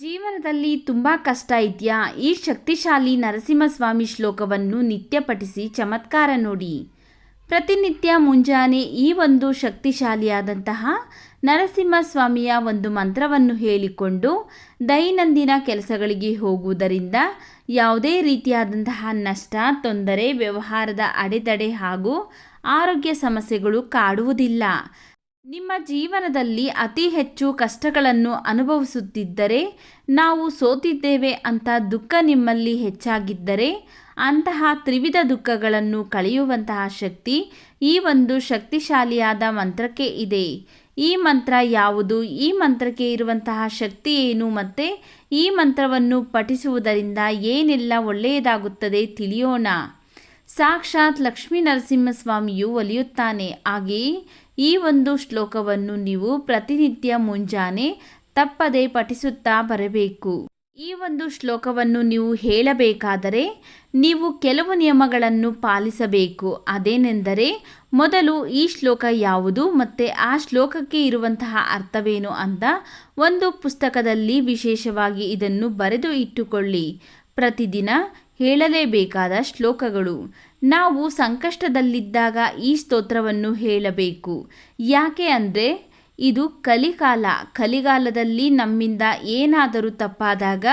ಜೀವನದಲ್ಲಿ ತುಂಬ ಕಷ್ಟ ಇದೆಯಾ? ಈ ಶಕ್ತಿಶಾಲಿ ನರಸಿಂಹಸ್ವಾಮಿ ಶ್ಲೋಕವನ್ನು ನಿತ್ಯ ಪಠಿಸಿ ಚಮತ್ಕಾರ ನೋಡಿ. ಪ್ರತಿನಿತ್ಯ ಮುಂಜಾನೆ ಈ ಒಂದು ಶಕ್ತಿಶಾಲಿಯಾದಂತಹ ನರಸಿಂಹಸ್ವಾಮಿಯ ಒಂದು ಮಂತ್ರವನ್ನು ಹೇಳಿಕೊಂಡು ದೈನಂದಿನ ಕೆಲಸಗಳಿಗೆ ಹೋಗುವುದರಿಂದ ಯಾವುದೇ ರೀತಿಯಾದಂತಹ ನಷ್ಟ, ತೊಂದರೆ, ವ್ಯವಹಾರದ ಅಡೆತಡೆ ಹಾಗೂ ಆರೋಗ್ಯ ಸಮಸ್ಯೆಗಳು ಕಾಡುವುದಿಲ್ಲ. ನಿಮ್ಮ ಜೀವನದಲ್ಲಿ ಅತಿ ಹೆಚ್ಚು ಕಷ್ಟಗಳನ್ನು ಅನುಭವಿಸುತ್ತಿದ್ದರೆ ನಾವು ಸೋತಿದ್ದೇವೆ ಅಂತ ದುಃಖ ನಿಮ್ಮಲ್ಲಿ ಹೆಚ್ಚಾಗಿದ್ದರೆ ಅಂತಹ ತ್ರಿವಿಧ ದುಃಖಗಳನ್ನು ಕಳೆಯುವಂತಹ ಶಕ್ತಿ ಈ ಒಂದು ಶಕ್ತಿಶಾಲಿಯಾದ ಮಂತ್ರಕ್ಕೆ ಇದೆ. ಈ ಮಂತ್ರ ಯಾವುದು? ಈ ಮಂತ್ರಕ್ಕೆ ಇರುವಂತಹ ಶಕ್ತಿ ಏನು ಮತ್ತು ಈ ಮಂತ್ರವನ್ನು ಪಠಿಸುವುದರಿಂದ ಏನೆಲ್ಲ ಒಳ್ಳೆಯದಾಗುತ್ತದೆ ತಿಳಿಯೋಣ. ಸಾಕ್ಷಾತ್ ಲಕ್ಷ್ಮೀ ನರಸಿಂಹಸ್ವಾಮಿಯು ಒಲಿಯುತ್ತಾನೆ. ಹಾಗೆಯೇ ಈ ಒಂದು ಶ್ಲೋಕವನ್ನು ನೀವು ಪ್ರತಿನಿತ್ಯ ಮುಂಜಾನೆ ತಪ್ಪದೆ ಪಠಿಸುತ್ತಾ ಬರಬೇಕು. ಈ ಒಂದು ಶ್ಲೋಕವನ್ನು ನೀವು ಹೇಳಬೇಕಾದರೆ ನೀವು ಕೆಲವು ನಿಯಮಗಳನ್ನು ಪಾಲಿಸಬೇಕು. ಅದೇನೆಂದರೆ ಮೊದಲು ಈ ಶ್ಲೋಕ ಯಾವುದು ಮತ್ತು ಆ ಶ್ಲೋಕಕ್ಕೆ ಇರುವಂತಹ ಅರ್ಥವೇನು ಅಂತ ಒಂದು ಪುಸ್ತಕದಲ್ಲಿ ವಿಶೇಷವಾಗಿ ಇದನ್ನು ಬರೆದು ಇಟ್ಟುಕೊಳ್ಳಿ. ಪ್ರತಿದಿನ ಹೇಳಲೇಬೇಕಾದ ಶ್ಲೋಕಗಳು. ನಾವು ಸಂಕಷ್ಟದಲ್ಲಿದ್ದಾಗ ಈ ಸ್ತೋತ್ರವನ್ನು ಹೇಳಬೇಕು. ಯಾಕೆ ಅಂದರೆ, ಇದು ಕಲಿಕಾಲ. ಕಲಿಗಾಲದಲ್ಲಿ ನಮ್ಮಿಂದ ಏನಾದರೂ ತಪ್ಪಾದಾಗ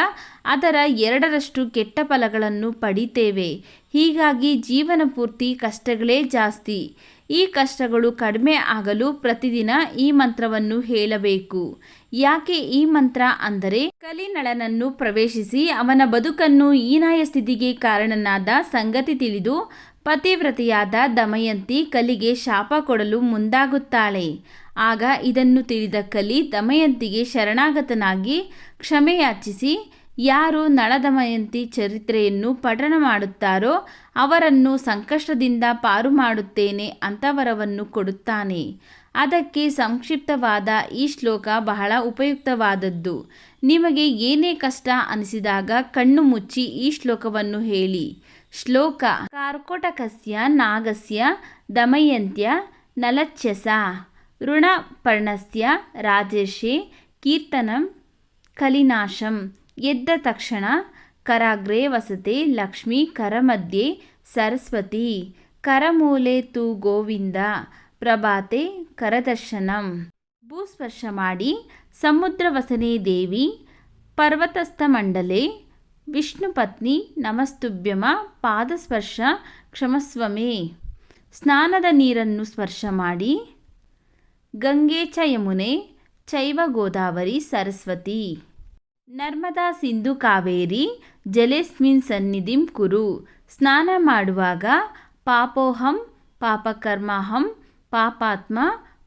ಅದರ ಎರಡರಷ್ಟು ಕೆಟ್ಟ ಫಲಗಳನ್ನು ಪಡಿತೇವೆ. ಹೀಗಾಗಿ ಜೀವನ ಪೂರ್ತಿ ಕಷ್ಟಗಳೇ ಜಾಸ್ತಿ. ಈ ಕಷ್ಟಗಳು ಕಡಿಮೆ ಆಗಲು ಪ್ರತಿದಿನ ಈ ಮಂತ್ರವನ್ನು ಹೇಳಬೇಕು. ಯಾಕೆ ಈ ಮಂತ್ರ ಅಂದರೆ ಕಲಿನಳನನ್ನು ಪ್ರವೇಶಿಸಿ ಅವನ ಬದುಕನ್ನು ಹೀನಾಯ ಸ್ಥಿತಿಗೆ ಕಾರಣನಾದ ಸಂಗತಿ ತಿಳಿದು ಪತಿವ್ರತೆಯಾದ ದಮಯಂತಿ ಕಲಿಗೆ ಶಾಪ ಕೊಡಲು ಮುಂದಾಗುತ್ತಾಳೆ. ಆಗ ಇದನ್ನು ತಿಳಿದ ಕಲಿ ದಮಯಂತಿಗೆ ಶರಣಾಗತನಾಗಿ ಕ್ಷಮೆಯಾಚಿಸಿ ಯಾರು ನಳದಮಯಂತಿ ಚರಿತ್ರೆಯನ್ನು ಪಠಣ ಮಾಡುತ್ತಾರೋ ಅವರನ್ನು ಸಂಕಷ್ಟದಿಂದ ಪಾರು ಮಾಡುತ್ತೇನೆ ಅಂತವರವನ್ನು ಕೊಡುತ್ತಾನೆ. ಅದಕ್ಕೆ ಸಂಕ್ಷಿಪ್ತವಾದ ಈ ಶ್ಲೋಕ ಬಹಳ ಉಪಯುಕ್ತವಾದದ್ದು. ನಿಮಗೆ ಏನೇ ಕಷ್ಟ ಅನಿಸಿದಾಗ ಕಣ್ಣು ಮುಚ್ಚಿ ಈ ಶ್ಲೋಕವನ್ನು ಹೇಳಿ. ಶ್ಲೋಕ ಕಾರ್ಕೋಟಕಸ್ಯ ನಾಗಸ್ಯ ದಮಯಂತ್ಯ ನಲಚ್ಯಸ ಋಣಪರ್ಣಸ್ಯ ರಾಜೇಶೆ ಕೀರ್ತನಂ ಕಲಿನಾಶಂ ಎದ್ದ ತಕ್ಷಣ ಕರಾಗ್ರೆ ವಸತೆ ಲಕ್ಷ್ಮಿ ಕರಮಧ್ಯೆ ಸರಸ್ವತಿ. ಕರಮೂಲೆ ತು ಗೋವಿಂದ, ಪ್ರಭಾತೆ ಕರದರ್ಶನಂ ಭೂಸ್ಪರ್ಶ ಮಾಡಿ ಸಮುದ್ರವಸನೆ ದೇವಿ, ಪರ್ವತಸ್ಥ ಮಂಡಲೆ ವಿಷ್ಣುಪತ್ನಿ ನಮಸ್ತುಭ್ಯಮ ಪಾದಸ್ಪರ್ಶ ಕ್ಷಮಸ್ವಮೆ. ಸ್ನಾನದ ನೀರನ್ನು ಸ್ಪರ್ಶ ಮಾಡಿ ಗಂಗೆ ಚ ಯಮುನೆ, ಚೈವ ಗೋದಾವರಿ ಸರಸ್ವತಿ. ನರ್ಮದಾ ಸಿಂಧು ಕಾವೇರಿ, ಜಲೇಸ್ಮಿನ್ ಸನ್ನಿಧಿಂ ಕುರು. ಸ್ನಾನ ಮಾಡುವಾಗ ಪಾಪೋಹಂ, ಪಾಪಕರ್ಮಾಹಂ, ಪಾಪಾತ್ಮ,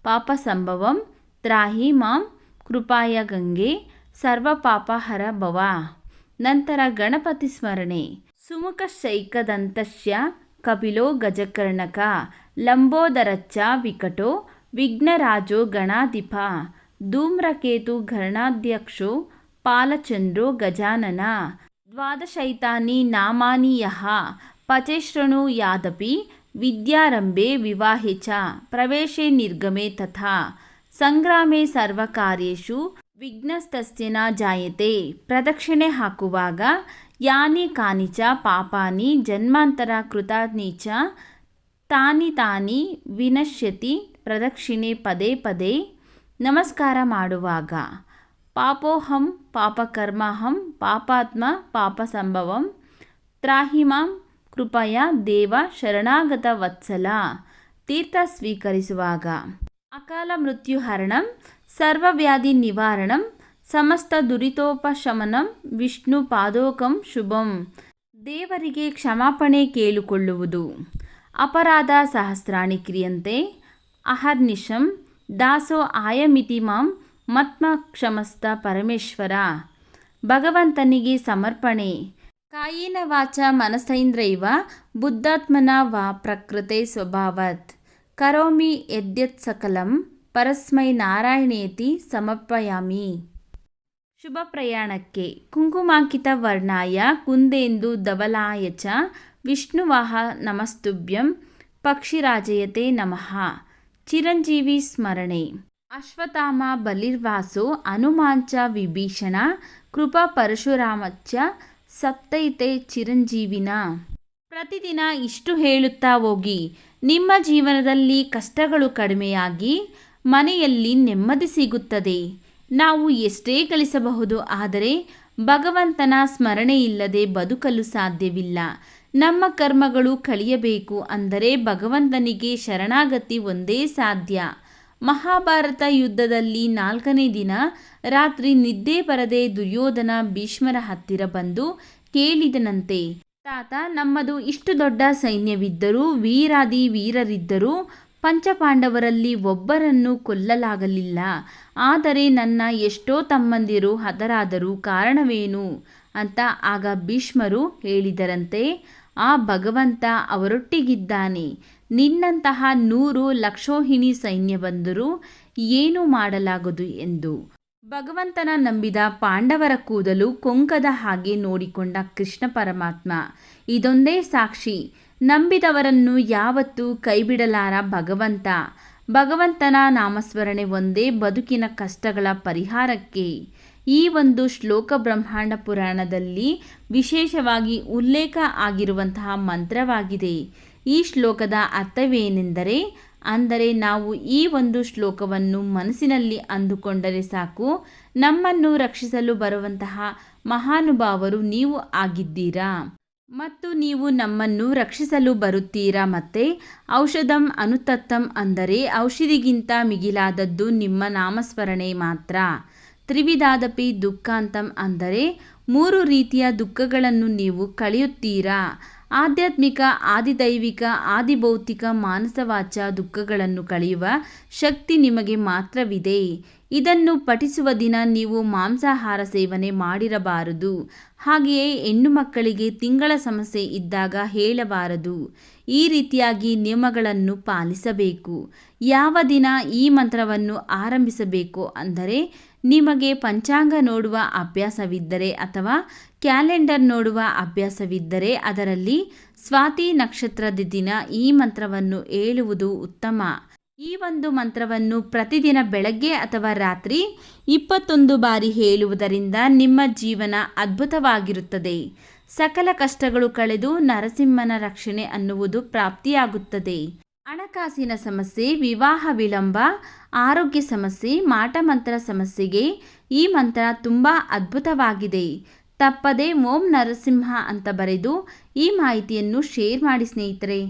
ಪಾಪಸಂಭವಂ ತ್ರಾಹಿ ಮಾಂ ಕೃಪಾಯ ಗಂಗೆ, ಸರ್ವ ಪಾಪಹರ ಭವ. ನಂತರ ಗಣಪತಿ ಸ್ಮರಣೆ. ಸುಮುಖ ಶೈಕದಂತಸ್ಯ ಕಪಿಲೋ ಗಜಕರ್ಣಕ ಲಂಬೋದರಚ್ಚ ವಿಕಟೋ, ವಿಘ್ನರಾಜೋ ಗಣಾಧಿಪ, ಧೂಮ್ರಕೇತು ಗಣಾಧ್ಯಕ್ಷೋ ಪಾಲಚಂದ್ರೋ ಗಜಾನನ. ದ್ವಾದಶೈತಾನಿ ನಾಮಾನಿ ಯಹ ಪಚೇಶೃಣು ಯಾದಪಿ. ವಿದ್ಯಾರಂಭೆ ವಿವಾಹೆ ಚ. ಪ್ರವೇಶೆ ನಿರ್ಗಮೆ ತಥಾ. ಸಂಗ್ರಾಮೆ ಸರ್ವಕಾರ್ಯೇಷು. ವಿಘ್ನಸ್ತಸ್ಯ ನ ಜಾಯತೆ. ಪ್ರದಕ್ಷಿಣೆ ಹಾಕುವಾಗ. ಯಾನಿ ಕಾನಿಚ ಪಾಪಾನಿ. ಜನ್ಮಾಂತರ ಕೃತಾನಿ ಚ. ತಾನಿ ತಾನಿ. ವಿನಶ್ಯತಿ. ಪ್ರದಕ್ಷಿಣೆ ಪದೇ ಪದೇ. ನಮಸ್ಕಾರ ಮಾಡುವಾಗ. ಪಾಪೋಹಂ ಪಾಪಕರ್ಮಹಂ ಪಾಪಾತ್ಮ ಪಾಪಸಂಭವಂ ತ್ರಾಹಿ ಮಾಂ ಕೃಪಯ ದೇವ ಶರಣಾಗತ ವತ್ಸಲ ತೀರ್ಥ ಸ್ವೀಕರಿಸುವಾಗ ಅಕಾಲ ಮೃತ್ಯುಹರಣಂ ಸರ್ವವ್ಯಾಧಿ ನಿವಾರಣಂ ಸಮಸ್ತ ದುರಿತೋಪಶಮನಂ ವಿಷ್ಣು ಪಾದೋಕಂ ಶುಭಂ ದೇವರಿಗೆ ಕ್ಷಮಾಪಣೆ ಕೇಳಿಕೊಳ್ಳುವುದು ಅಪರಾಧ ಸಹಸ್ರಾಣಿ ಕ್ರಿಯಂತೆ ಅಹರ್ನಿಶಂ ದಾಸೋ ಆಯಮಿತಿ ಮಾಂ ಮತ್ಮ ಕ್ಷಮಸ್ತ ಪರಮೇಶ್ವರ, ಭಗವಂತನಿಗೆ ಸಮರ್ಪಣೆ. ಕಾಯಿನ ವಾಚ ಮನಸೈಂದ್ರೈವ, ಬುದ್ಧಾತ್ಮನ ವಾ ಪ್ರಕೃತೆ ಸ್ವಭಾವತ್. ಕರೋಮಿ ಯದ್ಯತ್ ಸಕಲಂ, ಪರಸ್ಮೈ ನಾರಾಯಣೇತಿ ಸಮರ್ಪಯಾಮಿ. ಶುಭ ಪ್ರಯಾಣಕ್ಕೆ ಕುಂಕುಮಾಂಕಿತ ವರ್ಣಾಯ, ಕುಂದೇಂದು ಧವಲಾಯ ಚ, ವಿಷ್ಣುವಾಹ ನಮಸ್ತುಭ್ಯಂ, ಪಕ್ಷಿರಾಜಯತೆ ನಮಃ. ಚಿರಂಜೀವಿ ಸ್ಮರಣೆ. ಅಶ್ವತ್ಥಾಮ, ಬಲಿರ್ವಾಸು, ಹನುಮಾಂಚ, ವಿಭೀಷಣ, ಕೃಪಾ ಪರಶುರಾಮಚ್ಚ ಸಪ್ತೈತೆ ಚಿರಂಜೀವಿನ. ಪ್ರತಿದಿನ ಇಷ್ಟು ಹೇಳುತ್ತಾ ಹೋಗಿ, ನಿಮ್ಮ ಜೀವನದಲ್ಲಿ ಕಷ್ಟಗಳು ಕಡಿಮೆಯಾಗಿ, ಮನೆಯಲ್ಲಿ ನೆಮ್ಮದಿ ಸಿಗುತ್ತದೆ. ನಾವು ಎಷ್ಟೇ ಗಳಿಸಬಹುದು, ಆದರೆ ಭಗವಂತನ ಸ್ಮರಣೆ ಇಲ್ಲದೆ ಬದುಕಲು ಸಾಧ್ಯವಿಲ್ಲ. ನಮ್ಮ ಕರ್ಮಗಳು ಕಳಿಯಬೇಕು ಅಂದರೆ ಭಗವಂತನಿಗೆ ಶರಣಾಗತಿ ಒಂದೇ ಸಾಧ್ಯ. ಮಹಾಭಾರತ ಯುದ್ಧದಲ್ಲಿ ನಾಲ್ಕನೇ ದಿನ ರಾತ್ರಿ ನಿದ್ದೆ ಬರದೆ ದುರ್ಯೋಧನ ಭೀಷ್ಮರ ಹತ್ತಿರ ಬಂದು ಕೇಳಿದನಂತೆ, ತಾತ, ನಮ್ಮದು ಇಷ್ಟು ದೊಡ್ಡ ಸೈನ್ಯವಿದ್ದರೂ, ವೀರಾದಿ ವೀರರಿದ್ದರೂ ಪಂಚಪಾಂಡವರಲ್ಲಿ ಒಬ್ಬರನ್ನು ಕೊಲ್ಲಲಾಗಲಿಲ್ಲ. ಆದರೆ ನನ್ನ ಎಷ್ಟೋ ತಮ್ಮಂದಿರು ಹತರಾದರೂ ಕಾರಣವೇನು? ಅಂತ ಆಗ ಭೀಷ್ಮರು ಹೇಳಿದರಂತೆ, ಆ ಭಗವಂತ ಅವರೊಟ್ಟಿಗಿದ್ದಾನೆ. ನಿನ್ನಂತಹ ನೂರು ಲಕ್ಷೋಹಿಣಿ ಸೈನ್ಯ ಬಂದರೂ ಏನು ಮಾಡಲಾಗದು ಎಂದು. ಭಗವಂತನ ನಂಬಿದ ಪಾಂಡವರ ಕೂದಲು ಕೊಂಕದ ಹಾಗೆ ನೋಡಿಕೊಂಡ ಕೃಷ್ಣ ಪರಮಾತ್ಮ, ಇದೊಂದೇ ಸಾಕ್ಷಿ, ನಂಬಿದವರನ್ನು ಯಾವತ್ತೂ ಕೈಬಿಡಲಾರ ಭಗವಂತ. ಭಗವಂತನ ನಾಮಸ್ಮರಣೆ ಒಂದೇ ಬದುಕಿನ ಕಷ್ಟಗಳ ಪರಿಹಾರಕ್ಕೆ. ಈ ಒಂದು ಶ್ಲೋಕ ಬ್ರಹ್ಮಾಂಡ ಪುರಾಣದಲ್ಲಿ ವಿಶೇಷವಾಗಿ ಉಲ್ಲೇಖ ಆಗಿರುವಂತಹ ಮಂತ್ರವಾಗಿದೆ. ಈ ಶ್ಲೋಕದ ಅರ್ಥವೇನೆಂದರೆ, ಅಂದರೆ ನಾವು ಈ ಒಂದು ಶ್ಲೋಕವನ್ನು ಮನಸ್ಸಿನಲ್ಲಿ ಅಂದುಕೊಂಡರೆ ಸಾಕು, ನಮ್ಮನ್ನು ರಕ್ಷಿಸಲು ಬರುವಂತಹ ಮಹಾನುಭಾವರು ನೀವು ಆಗಿದ್ದೀರಾ? ಮತ್ತು ನೀವು ನಮ್ಮನ್ನು ರಕ್ಷಿಸಲು ಬರುತ್ತೀರಾ ಮತ್ತೆ? ಔಷಧಂ ಅನುತತ್ತಂ ಅಂದರೆ ಔಷಧಿಗಿಂತ ಮಿಗಿಲಾದದ್ದು ನಿಮ್ಮ ನಾಮಸ್ಮರಣೆ ಮಾತ್ರ. ತ್ರಿವಿಧಾದಪಿ ದುಃಖಾಂತಂ ಅಂದರೆ ಮೂರು ರೀತಿಯ ದುಃಖಗಳನ್ನು ನೀವು ಕಳೆಯುತ್ತೀರಾ? ಆಧ್ಯಾತ್ಮಿಕ, ಆದಿದೈವಿಕ, ಆದಿಭೌತಿಕ ಮಾನಸವಾಚ ದುಃಖಗಳನ್ನು ಕಳೆಯುವ ಶಕ್ತಿ ನಿಮಗೆ ಮಾತ್ರವಿದೆ. ಇದನ್ನು ಪಠಿಸುವ ದಿನ ನೀವು ಮಾಂಸಾಹಾರ ಸೇವನೆ ಮಾಡಿರಬಾರದು. ಹಾಗೆಯೇ ಹೆಣ್ಣು ಮಕ್ಕಳಿಗೆ ತಿಂಗಳ ಸಮಸ್ಯೆ ಇದ್ದಾಗ ಹೇಳಬಾರದು. ಈ ರೀತಿಯಾಗಿ ನಿಯಮಗಳನ್ನು ಪಾಲಿಸಬೇಕು. ಯಾವ ದಿನ ಈ ಮಂತ್ರವನ್ನು ಆರಂಭಿಸಬೇಕು ಅಂದರೆ ನಿಮಗೆ ಪಂಚಾಂಗ ನೋಡುವ ಅಭ್ಯಾಸವಿದ್ದರೆ ಅಥವಾ ಕ್ಯಾಲೆಂಡರ್ ನೋಡುವ ಅಭ್ಯಾಸವಿದ್ದರೆ ಅದರಲ್ಲಿ ಸ್ವಾತಿ ನಕ್ಷತ್ರದ ದಿನ ಈ ಮಂತ್ರವನ್ನು ಹೇಳುವುದು ಉತ್ತಮ. ಈ ಒಂದು ಮಂತ್ರವನ್ನು ಪ್ರತಿದಿನ ಬೆಳಗ್ಗೆ ಅಥವಾ ರಾತ್ರಿ ಇಪ್ಪತ್ತೊಂದು ಬಾರಿ ಹೇಳುವುದರಿಂದ ನಿಮ್ಮ ಜೀವನ ಅದ್ಭುತವಾಗಿರುತ್ತದೆ. ಸಕಲ ಕಷ್ಟಗಳು ಕಳೆದು ನರಸಿಂಹನ ರಕ್ಷಣೆ ಅನ್ನುವುದು ಪ್ರಾಪ್ತಿಯಾಗುತ್ತದೆ. ಹಣಕಾಸಿನ ಸಮಸ್ಯೆ, ವಿವಾಹ ವಿಳಂಬ, ಆರೋಗ್ಯ ಸಮಸ್ಯೆ ಮಾಟಮಂತ್ರ ಸಮಸ್ಯೆಗೆ ಈ ಮಂತ್ರ ತುಂಬ ಅದ್ಭುತವಾಗಿದೆ. ತಪ್ಪದೆ ಓಂ ನರಸಿಂಹ ಅಂತ ಬರೆದು ಈ ಮಾಹಿತಿಯನ್ನು ಶೇರ್ ಮಾಡಿ ಸ್ನೇಹಿತರೆ.